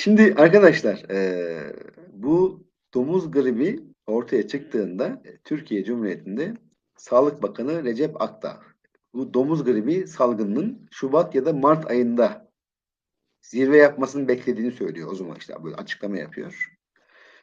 Şimdi arkadaşlar eee, bu domuz gribi ortaya çıktığında e, Türkiye Cumhuriyeti'nde Sağlık Bakanı Recep Akdağ bu domuz gribi salgınının Şubat ya da Mart ayında zirve yapmasını beklediğini söylüyor o zaman işte böyle açıklama yapıyor.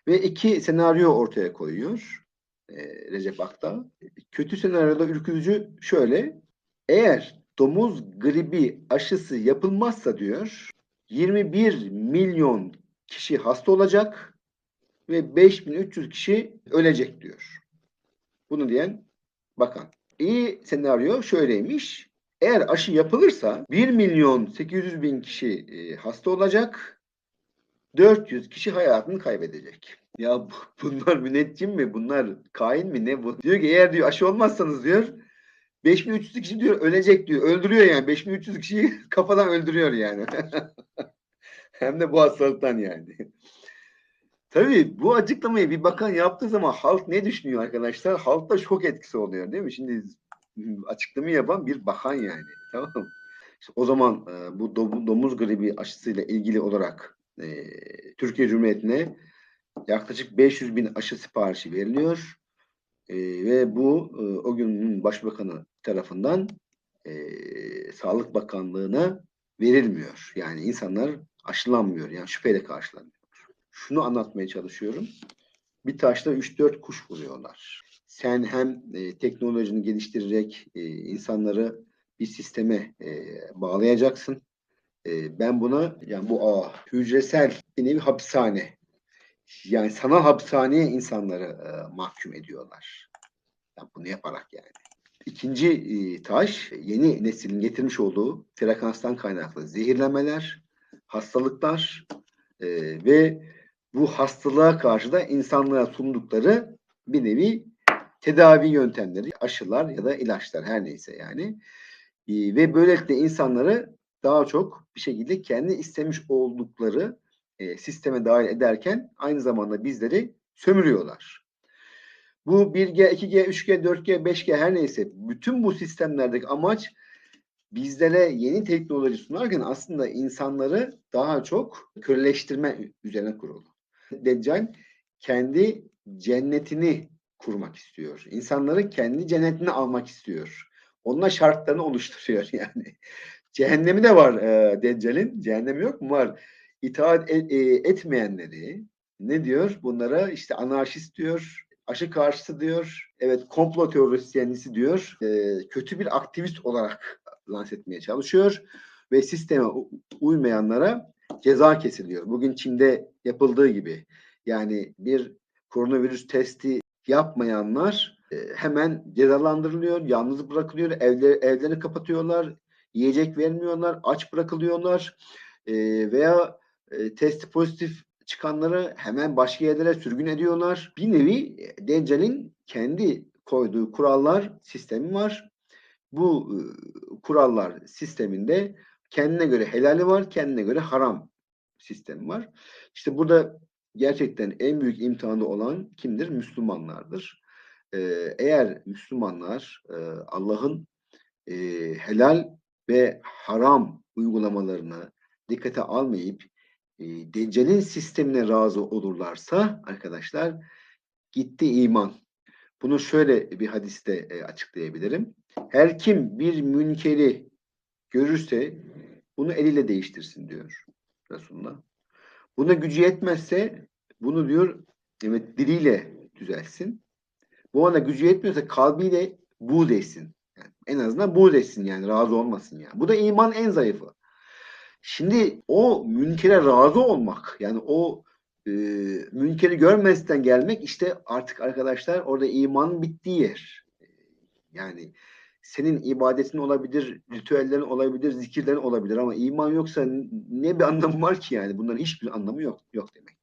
Ve iki senaryo ortaya koyuyor eee, Recep Akdağ. Kötü senaryoda ürkütücü şöyle. Eğer domuz gribi aşısı yapılmazsa diyor 21 milyon kişi hasta olacak ve 5300 kişi ölecek diyor. Bunu diyen bakan. İyi senaryo şöyleymiş. Eğer aşı yapılırsa 1 milyon 800 bin kişi e, hasta olacak. 400 kişi hayatını kaybedecek. Ya bu- bunlar müneccim mi? Bunlar kain mi? Ne bu? Diyor ki eğer diyor aşı olmazsanız diyor 5300 kişi diyor ölecek diyor. Öldürüyor yani. 5300 kişiyi kafadan öldürüyor yani. Hem de bu hastalıktan yani. Tabii bu açıklamayı bir bakan yaptığı zaman halk ne düşünüyor arkadaşlar? Halkta şok etkisi oluyor değil mi? Şimdi açıklamayı yapan bir bakan yani. Tamam mı? İşte o zaman e, bu dom- domuz gribi aşısıyla ilgili olarak e, Türkiye Cumhuriyeti'ne yaklaşık 500 bin aşı siparişi veriliyor. E, ve bu e, o günün başbakanı tarafından e, Sağlık Bakanlığı'na verilmiyor. Yani insanlar aşılanmıyor. Yani şüpheyle karşılanıyor. Şunu anlatmaya çalışıyorum. Bir taşla 3-4 kuş vuruyorlar. Sen hem e, teknolojini geliştirecek e, insanları bir sisteme e, bağlayacaksın. E, ben buna yani bu ağ, hücresel bir nevi hapishane yani sanal hapishaneye insanları e, mahkum ediyorlar. Yani bunu yaparak yani. İkinci e, taş yeni neslin getirmiş olduğu frekanstan kaynaklı zehirlemeler, hastalıklar e, ve bu hastalığa karşı da insanlığa sundukları bir nevi tedavi yöntemleri, aşılar ya da ilaçlar her neyse yani. E, ve böylelikle insanları daha çok bir şekilde kendi istemiş oldukları e, sisteme dahil ederken aynı zamanda bizleri sömürüyorlar. Bu 1G, 2G, 3G, 4G, 5G her neyse bütün bu sistemlerdeki amaç bizlere yeni teknoloji sunarken aslında insanları daha çok körleştirme üzerine kurulu. Deccal kendi cennetini kurmak istiyor. İnsanları kendi cennetine almak istiyor. Onunla şartlarını oluşturuyor yani. Cehennemi de var e, Deccal'in. Cehennemi yok mu? Var. İtaat e- e, etmeyenleri ne diyor? Bunlara işte anarşist diyor, aşı karşıtı diyor, evet komplo teorisyenlisi diyor, e, kötü bir aktivist olarak lanse etmeye çalışıyor ve sisteme uymayanlara ceza kesiliyor. Bugün Çin'de yapıldığı gibi yani bir koronavirüs testi yapmayanlar e, hemen cezalandırılıyor, yalnız bırakılıyor, evleri, evlerini kapatıyorlar, yiyecek vermiyorlar, aç bırakılıyorlar e, veya e, testi pozitif çıkanları hemen başka yerlere sürgün ediyorlar. Bir nevi e, Deccal'in kendi koyduğu kurallar sistemi var. Bu e, kurallar sisteminde kendine göre helali var, kendine göre haram sistemi var. İşte burada gerçekten en büyük imtihanı olan kimdir? Müslümanlardır. Ee, eğer Müslümanlar e, Allah'ın e, helal ve haram uygulamalarını dikkate almayıp e, Deccal'in sistemine razı olurlarsa arkadaşlar gitti iman. Bunu şöyle bir hadiste e, açıklayabilirim. Her kim bir münkeri görürse bunu eliyle değiştirsin diyor Resulullah. Buna gücü yetmezse bunu diyor evet diliyle düzelsin. Bu ona gücü yetmiyorsa kalbiyle buğz etsin. Yani en azından buğz etsin yani razı olmasın yani. Bu da iman en zayıfı. Şimdi o münkere razı olmak yani o e, münkeri görmezden gelmek işte artık arkadaşlar orada imanın bittiği yer. Yani senin ibadetin olabilir, ritüellerin olabilir, zikirlerin olabilir ama iman yoksa ne bir anlamı var ki yani? Bunların hiçbir anlamı yok yok demek.